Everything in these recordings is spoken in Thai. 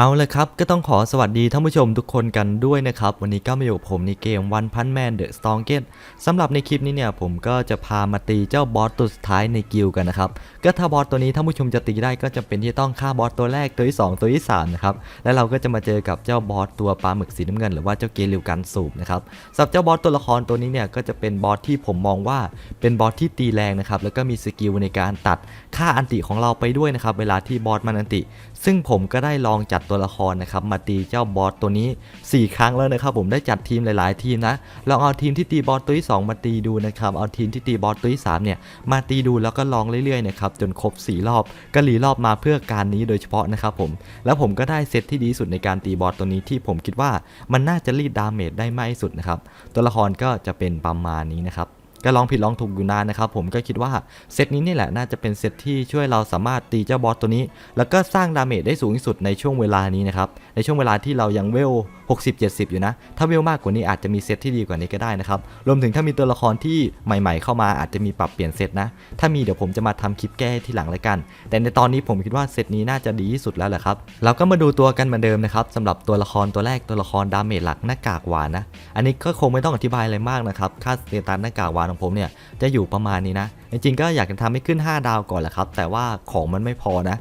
เอาเลยครับ ก็ต้องขอสวัสดีท่านผู้ชมทุกคนกันด้วยนะครับ วันนี้ก็มาอยู่ผมในเกม One Punch Man The Strongest สำหรับในคลิปนี้เนี่ยผมก็จะพามาตีเจ้าบอสตัวสุดท้ายในกิลกันนะครับ ก็ถ้าบอสตัวนี้ท่านผู้ชมจะตีได้ก็จะเป็นที่ต้องฆ่าบอสตัวแรกตัวที่ 2 ตัวที่3นะครับ แล้วเราก็จะมาเจอกับเจ้าบอสตัวปลาหมึกสีน้ำเงิน หรือว่าเจ้าเกลิวกันสูบนะครับสำหรับเจ้าบอสตัวละครตัวนี้เนี่ยก็จะเป็นบอสที่ผมมองว่าเป็นบอสที่ตีแรงนะครับแล้วก็มีสกิลในการตัดค่าอันติของเราไปด้วยนะครับเวลาที่บอสมันอันติ ซึ่งผมก็ได้ลองจัดตัวละครนะครับมาตีเจ้าบอสตัวนี้ 4 ครั้งแล้วนะครับผมได้จัดทีมหลาย ๆ ทีมนะลองเอาทีมที่ตีบอสตัวที่2มาตีดูนะครับเอาทีมที่ตีบอสตัวที่3เนี่ยมาตีดูแล้วก็ลองเรื่อย ๆ นะครับจนครบ 4 รอบ ก็รีรอบมาเพื่อการนี้โดยเฉพาะนะครับผมแล้วผมก็ได้เซตที่ดีสุดในการตีบอสตัวนี้ที่ผมคิดว่ามันน่าจะรีดดาเมจได้มากที่สุดนะครับตัวละครก็จะเป็นประมาณนี้นะครับ ก็ลองผิดลองถูกอยู่นานนะครับผมก็คิดว่าเซตนี้นี่แหละน่าจะเป็นเซตที่ช่วยเราสามารถตีเจ้าบอสตัวนี้ แล้วก็สร้างดาเมจได้สูงที่สุดในช่วงเวลานี้นะครับในช่วงเวลาที่เรายังเวล 60-70 อยู่นะ ถ้าเวลมากกว่านี้อาจจะมีเซตที่ดีกว่านี้ก็ได้นะครับรวมถึงถ้ามีตัวละครที่ใหม่ ๆ เข้ามาอาจจะมีปรับเปลี่ยนเซตนะ ถ้ามีเดี๋ยวผมจะมาทำคลิปแก้ทีหลังเลยกัน แต่ในตอนนี้ผมคิดว่าเซตนี้น่าจะดีที่สุดแล้วแหละครับเราก็มาดูตัวกันเหมือนเดิมนะครับสำหรับตัวละครตัวแรกตัวละครดาเมจหลักหน้ากากหวานนะอันนี้ก็คงไม่ต้องอธิบายอะไรมากนะครับค่าสเตตัสหน้ากากหวานของผมเนี่ยจะอยู่ประมาณนี้นะ จริงๆก็อยากจะทำให้ขึ้น 5 ดาวก่อนแหละครับ แต่ว่าของมันไม่พอนะ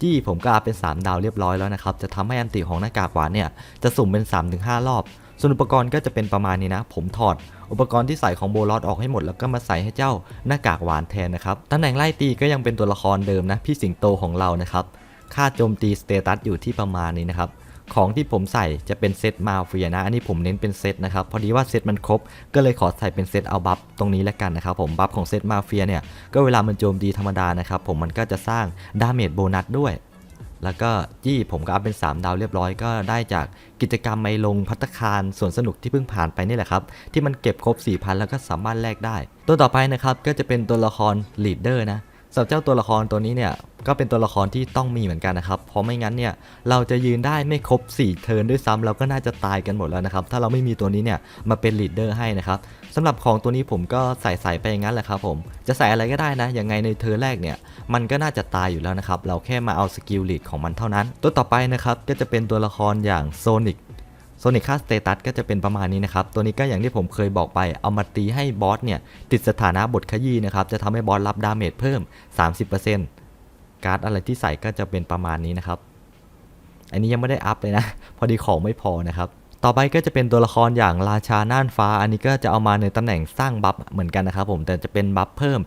จี้ผมก็อัพเป็น 3 ดาวเรียบร้อยแล้วนะครับ จะทำให้อันติของหน้ากากหวานเนี่ยจะสุ่มเป็น 3-5 รอบ ส่วนอุปกรณ์ก็จะเป็นประมาณนี้นะ ผมถอดอุปกรณ์ที่ใส่ของโบลอดออกให้หมดแล้วก็มาใส่ให้เจ้าหน้ากากหวานแทนนะครับตำแหน่งไล่ตีก็ยังเป็นตัวละครเดิมนะพี่สิงโตของเรานะครับค่าโจมตีสเตตัสอยู่ที่ประมาณนี้นะครับ ของที่ผมใส่จะเป็นเซตมาเฟียนะ อันนี้ผมเน้นเป็นเซตนะครับ พอดีว่าเซตมันครบ ก็เลยขอใส่เป็นเซตเอาบัฟตรงนี้แล้วกันนะครับผมบัฟของเซตมาเฟียเนี่ย ก็เวลามันโจมตีธรรมดานะครับผมมันก็จะสร้างดาเมจโบนัสด้วย แล้วก็จี้ผมก็อัพเป็น 3 ดาวเรียบร้อยก็ได้จากกิจกรรมไมลงพัตคารสวนสนุกที่เพิ่งผ่านไปนี่แหละครับ ที่มันเก็บครบ 4,000 แล้วก็สามารถแลกได้ ตัวต่อไปนะครับก็จะเป็นตัวละครลีดเดอร์นะ สำหรับเจ้าตัวละครตัวนี้เนี่ยก็เป็นตัวละครที่ต้องมีเหมือนกันนะครับ เพราะไม่งั้นเนี่ยเราจะยืนได้ไม่ครบ 4 เทิร์นด้วยซ้ำเราก็น่าจะตายกันหมดแล้วนะครับ ถ้าเราไม่มีตัวนี้เนี่ยมาเป็นลีดเดอร์ให้นะครับสำหรับของตัวนี้ผมก็ใส่ใส่ไปอย่างนั้นแหละครับผมจะใส่อะไรก็ได้นะยังไงในเทิร์นแรกเนี่ยมันก็น่าจะตายอยู่แล้วนะครับเราแค่มาเอาสกิลลีดของมันเท่านั้น ตัวต่อไปนะครับก็จะเป็นตัวละครอย่างโซนิก โซนิคค่าสเตตัสก็จะเป็นประมาณนี้นะครับ ตัวนี้ก็อย่างที่ผมเคยบอกไป เอามาตีให้บอสเนี่ย ติดสถานะบทขยี้นะครับ จะทำให้บอสรับดาเมจเพิ่ม 30%การ์ดอะไรที่ใส่ก็จะเป็นประมาณนี้นะครับ อันนี้ยังไม่ได้อัพเลยนะ พอดีของไม่พอนะครับ ต่อไปก็จะเป็นตัวละครอย่างราชาน่านฟ้า อันนี้ก็จะเอามาในตำแหน่งสร้างบัฟเหมือนกันนะครับผมแต่จะเป็นบัฟเพิ่ม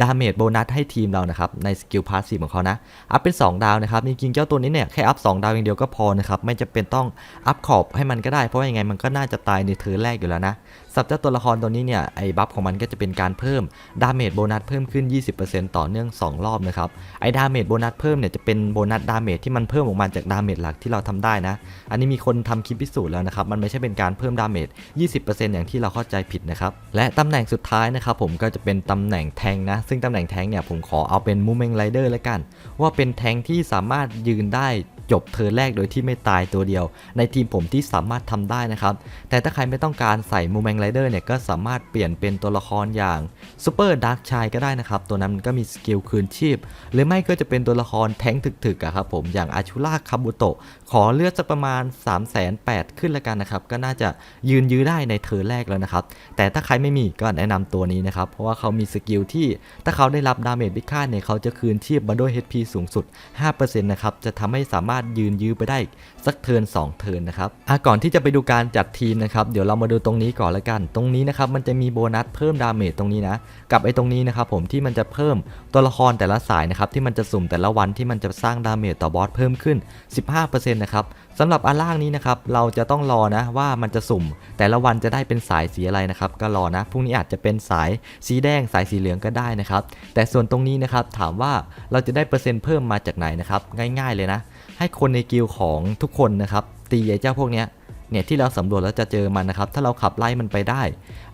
ดาเมจโบนัสให้ทีมเรานะครับในสกิลพาสซีฟของเขานะอัพเป็น 2 ดาวนะครับจริงๆเจ้าตัวนี้เนี่ยแค่อัพ2ดาวอย่างเดียวก็พอนะครับไม่จะเป็นต้องอัพขอบให้มันก็ได้เพราะว่ายังไงมันก็น่าจะตายในเทิร์นแรกอยู่แล้วนะสับเจ้าตัวละครตัวนี้เนี่ยไอ้บัฟของมันก็จะเป็นการเพิ่มดาเมจโบนัสเพิ่มขึ้น 20%ต่อเนื่อง 2 รอบนะครับไอ้ดาเมจโบนัสเพิ่มเนี่ยจะเป็นโบนัสดาเมจที่มันเพิ่มออกมาจากดาเมจหลักที่เราทำได้นะ อันนี้มีคนทำคลิปพิสูจน์แล้วนะครับมันไม่ใช่เป็นการเพิ่มดาเมจ 20%อย่างที่เราเข้าใจผิดนะครับและตำแหน่งสุดท้ายนะครับผมก็จะเป็นตำแหน่งแทงนะ ซึ่งตำแหน่งแทงเนี่ยผมขอเอาเป็นมูเมงไรเดอร์แล้วกัน ว่าเป็นแทงที่สามารถยืนได้ จบเทิร์แรกโดยที่ไม่ตายตัวเดียว ในทีมผมที่สามารถทำได้นะครับ แต่ถ้าใครไม่ต้องการใส่มูแมงไรเดอร์เนี่ยก็สามารถเปลี่ยนเป็นตัวละครอย่างซูเปอร์ดาร์กชายก็ได้นะครับ ตัวนั้นมันก็มีสกิลคืนชีพ หรือไม่ก็จะเป็นตัวละครแท้งถึกๆอะครับผมอย่างอาชูล่าคาบุโตะขอเลือดสักประมาณ 3 8 0 0 0ขึ้นล้วกันนะครับก็น่าจะยืนยื้อได้ในเทิร์แรกแล้วนะครับแต่ถ้าใครไม่มีก็แนะนำตัวนี้นะครับเพราะว่าเขามีสกิลที่ถ้าเขาได้รับดาเมจพิฆาตเนี่ยเขาจะคืนชีพมาด้วย HP สูงสุด 5%นะครับจะทำให้สามารถยืนยื้อไปได้สักเทิร์น2เทินนะครับอะก่อนที่จะไปดูการจัดทีมนะครับ เดี๋ยวเรามาดูตรงนี้ก่อนละกัน ตรงนี้นะครับมันจะมีโบนัสเพิ่มดาเมจตรงนี้นะ กับไอ้ตรงนี้นะครับผมที่มันจะเพิ่มตัวละครแต่ละสายนะครับที่มันจะสุ่มแต่ละวันที่มันจะสร้างดาเมจต่อบอสเพิ่มขึ้น 15%นะครับ สำหรับอันล่างนี้นะครับเราจะต้องรอนะว่ามันจะสุ่ม แต่ละวันจะได้เป็นสายสีอะไรนะครับก็รอนะพรุ่งนี้อาจจะเป็นสายสีแดงสายสีเหลืองก็ได้นะครับแต่ส่วนตรงนี้นะครับถามว่าเราจะได้เปอร์เซ็นต์เพิ่มมาจากไหนนะครับง่ายๆเลยนะ ให้คนในกิลด์ของทุกคนนะครับตีไอ้เจ้าพวกเนี้ยเนี่ยที่เราสำรวจแล้วจะเจอมันนะครับถ้าเราขับไล่มันไปได้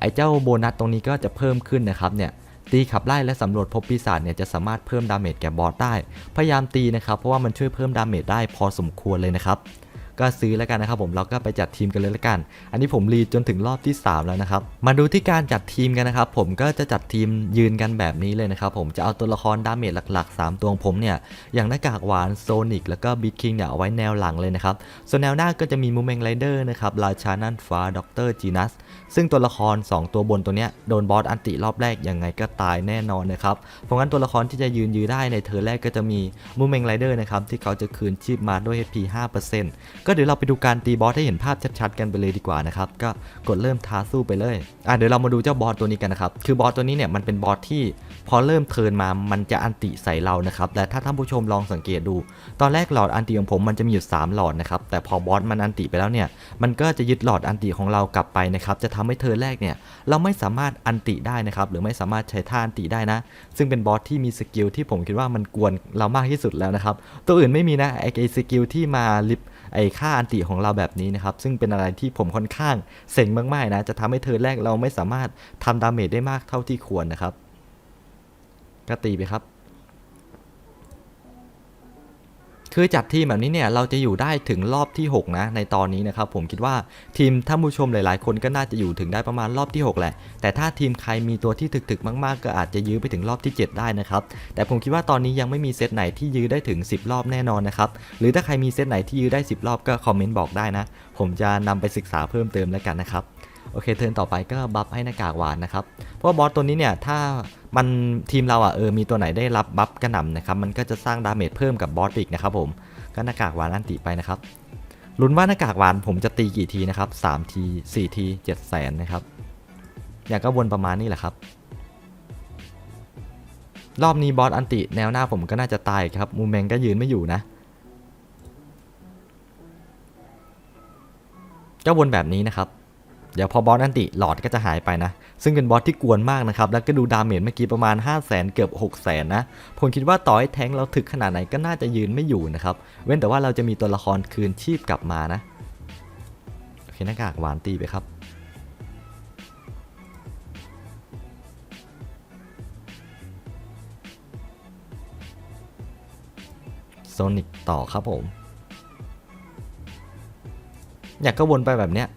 ไอ้เจ้าโบนัสตรงนี้ก็จะเพิ่มขึ้นนะครับเนี่ยตีขับไล่และสำรวจพบปีศาจเนี่ยจะสามารถเพิ่มดาเมจแก่บอสได้ พยายามตีนะครับเพราะว่ามันช่วยเพิ่มดาเมจได้พอสมควรเลยนะครับ ก็ซื้อแล้วกันนะครับผมเราก็ไปจัดทีมกันเลยละกัน อันนี้ผมรีดจนถึงรอบที่ 3 แล้วนะครับ มาดูที่การจัดทีมกันนะครับผมก็จะจัดทีมยืนกันแบบนี้เลยนะครับผมจะเอาตัวละครดาเมจหลักๆ 3 ตัวของผมเนี่ยอย่างหน้ากากหวานโซนิกแล้วก็บิ๊กคิงเนี่ยเอาไว้แนวหลังเลยนะครับส่วนแนวหน้าก็จะมีมูเมงไรเดอร์นะครับราชานันฟ้าด็อกเตอร์จีนัสซึ่งตัวละคร 2 ตัวบนตัวเนี้ยโดนบอสอันติรอบแรกยังไงก็ตายแน่นอนนะครับเพราะงั้นตัวละครที่จะยืนยืนได้ในเทอร์แรกก็จะมีมูเมงไรเดอร์นะครับที่เขาจะคืนชีพมาด้วย HP 5%กก็เดี๋ยวเราไปดูการตีบอสให้เห็นภาพชัดๆกันไปเลยดีกว่านะครับก็กดเริ่มท้าสู้ไปเลยอะเดี๋ยวเรามาดูเจ้าบอสตัวนี้กันนะครับคือบอสตัวนี้เนี่ยมันเป็นบอสที่พอเริ่มเทินมามันจะอันติใส่เรานะครับและถ้าท่านผู้ชมลองสังเกตดู ตอนแรกหลอดอันติของผมมันจะมีอยู่3หลอดนะครับแต่พอบอสมันอันติไปแล้วเนี่ยมันก็จะยึดหลอดอันติของเรากลับไปนะครับจะทำให้เทินแรกเนี่ยเราไม่สามารถอันติได้นะครับหรือไม่สามารถใช้ท่าอันติได้นะ ซึ่งเป็นบอสที่มีสกิลที่ผมคิดว่ามันกวนเรามากที่สุดแล้วนะครับตัวอื่นไม่มีนะไอไอสกิลที่มาลิฟ ไอค่าอันติของเราแบบนี้นะครับ ซึ่งเป็นอะไรที่ผมค่อนข้างเซ็งมากๆนะจะทำให้เธอแรกเราไม่สามารถทำดาเมจได้มากเท่าที่ควรนะครับก็ตีไปครับ คือจัดทีมแบบนี้เนี่ยเราจะอยู่ได้ถึงรอบที่ 6 นะ ในตอนนี้นะครับผมคิดว่าทีมท่านผู้ชมหลาย ๆ คนก็น่าจะอยู่ถึงได้ประมาณรอบที่ 6 แหละ แต่ถ้าทีมใครมีตัวที่ถึก ๆ มาก ๆ ก็อาจจะยื้อไปถึงรอบที่ 7 ได้นะครับ แต่ผมคิดว่าตอนนี้ยังไม่มีเซตไหนที่ยื้อได้ถึง 10 รอบแน่นอนนะครับ หรือถ้าใครมีเซตไหนที่ยื้อได้ 10 รอบก็คอมเมนต์บอกได้นะ ผมจะนำไปศึกษาเพิ่มเติมแล้วกันนะครับโอเคเทิร์นต่อไปก็บัฟให้หน้ากากหวานนะครับ เพราะว่าบอสตัวนี้เนี่ยถ้า มันทีมเราอะเออมีตัวไหนได้รับบัฟกระหน่ำนะครับมันก็จะสร้างดาเมจเพิ่มกับบอสอีกนะครับผมก็หน้ากากหวานอันติไปนะครับลุ้นว่าหน้ากากหวานผมจะตีกี่ทีนะครับ3ที4ที7แสนนะครับอย่างก็วนประมาณนี้แหละครับ รอบนี้บอสอันติแนวหน้าผมก็น่าจะตายครับมูเมงก็ยืนไม่อยู่นะก็วนแบบนี้นะครับ เดี๋ยวพอบอสอันติหลอดก็จะหายไปนะ ซึ่งเป็นบอสที่กวนมากนะครับ แล้วก็ดูดาเมจเมื่อกี้ประมาณ 5 0 0แสนเกือบ6 0แสนนะ ผมคิดว่าต่อให้แทงเราถึกขนาดไหนก็น่าจะยืนไม่อยู่นะครับ เว้นแต่ว่าเราจะมีตัวละครคืนชีพกลับมานะ โอเคหน้ากากหวานตีไปครับโซนิกต่อครับผม อยากก็วนไปแบบเนี้ย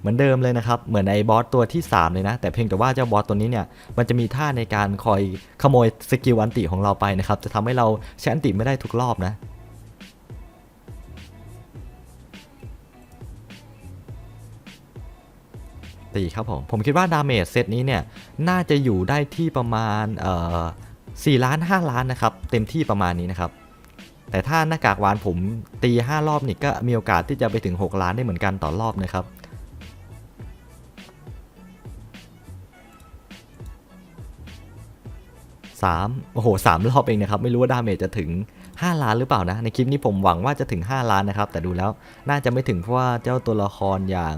เหมือนเดิมเลยนะครับ เหมือนไอ้บอสตัวที่ 3 เลยนะ แต่เพียงแต่ว่าเจ้าบอสตัวนี้เนี่ย มันจะมีท่าในการคอยขโมยสกิลอันติของเราไปนะครับ จะทำให้เราใช้อันติไม่ได้ทุกรอบนะตีครับผม ผมคิดว่าดาเมจเซตนี้เนี่ย น่าจะอยู่ได้ที่ประมาณเอ่อ4ล้าน 5 ล้านนะครับ เต็มที่ประมาณนี้นะครับ แต่ถ้าหน้ากากหวานผมตี 5 รอบนี่ก็มีโอกาสที่จะไปถึง 6 ล้านได้เหมือนกันต่อรอบนะครับ สามโอ้โหสามรอบเองนะครับ ไม่รู้ว่าดาเมจจะถึง 5 ล้านหรือเปล่านะ ในคลิปนี้ผมหวังว่าจะถึง 5 ล้านนะครับ แต่ดูแล้วน่าจะไม่ถึงเพราะว่าเจ้าตัวละครอย่าง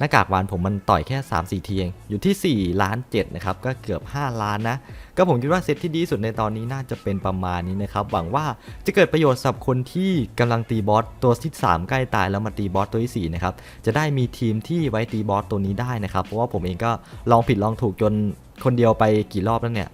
หน้ากากวานผมมันต่อยแค่ 3 4 ทีเอง อยู่ที่ 4 ล้าน7นะครับ ก็เกือบ 5 ล้านนะ ก็ผมคิดว่าเซตที่ดีสุดในตอนนี้น่าจะเป็นประมาณนี้นะครับ หวังว่าจะเกิดประโยชน์สำหรับคนที่กำลังตีบอสตัวที่ 3 ใกล้ตายแล้วมาตีบอสตัวที่ 4 นะครับ จะได้มีทีมที่ไว้ตีบอสตัวนี้ได้นะครับ เพราะว่าผมเองก็ลองผิดลองถูกจนคนเดียวไปกี่รอบแล้วเนี่ย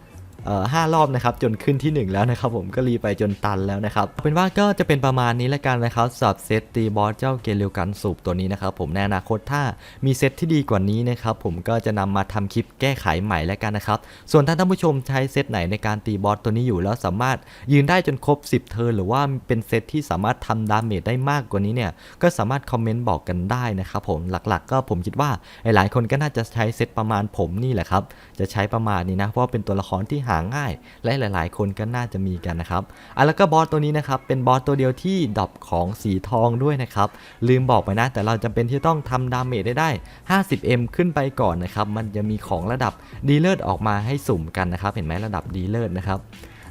ห้ารอบนะครับจนขึ้นที่ 1 แล้วนะครับผมก็รีไปจนตันแล้วนะครับเป็นว่าก็จะเป็นประมาณนี้แล้วกันนะครับสำหรับเซตตีบอสเจ้าเกลิวกันสูบตัวนี้นะครับผมในอนาคตถ้ามีเซตที่ดีกว่านี้นะครับผมก็จะนำมาทำคลิปแก้ไขใหม่แล้วกันนะครับส่วนท่านท่านผู้ชมใช้เซตไหนในการตีบอสตัวนี้อยู่แล้วสามารถยืนได้จนครบ 10 เทิร์นหรือว่าเป็นเซตที่สามารถทำดาเมจได้มากกว่านี้เนี่ยก็สามารถคอมเมนต์บอกกันได้นะครับผมหลักๆ ก็ผมคิดว่าหลายๆคนก็น่าจะใช้เซตประมาณผมนี่แหละครับจะใช้ประมาณนี้นะเพราะว่าเป็นตัวละครที่หาง่าย และหลาย ๆ คนก็น่าจะมีกันนะครับอะแล้วก็บอสตัวนี้นะครับเป็นบอสตัวเดียวที่ดรอปของสีทองด้วยนะครับลืมบอกไปนะแต่เราจำเป็นที่ต้องทำดาเมจได้ได้ 50m ขึ้นไปก่อนนะครับมันจะมีของระดับดีเลิศออกมาให้สุ่มกันนะครับเห็นไหมระดับดีเลิศนะครับ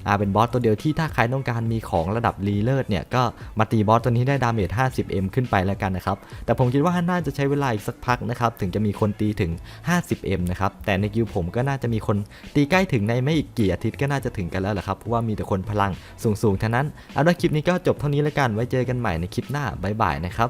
อ่าเป็นบอสตัวเดียวที่ถ้าใครต้องการมีของระดับรีเลิศเนี่ยก็มาตีบอสตัวนี้ได้ดาเมจ 50m ขึ้นไปแล้วกันนะครับ แต่ผมคิดว่าน่าจะใช้เวลาอีกสักพักนะครับ ถึงจะมีคนตีถึง 50m นะครับ แต่ในกิวผมก็น่าจะมีคนตีใกล้ถึงในไม่อีกกี่อาทิตย์ก็น่าจะถึงกันแล้วแหละครับ เพราะว่ามีแต่คนพลังสูงๆทั้งนั้น เอาละคลิปนี้ก็จบเท่านี้แล้วกัน ไว้เจอกันใหม่ในคลิปหน้าบ๊ายบายนะครับ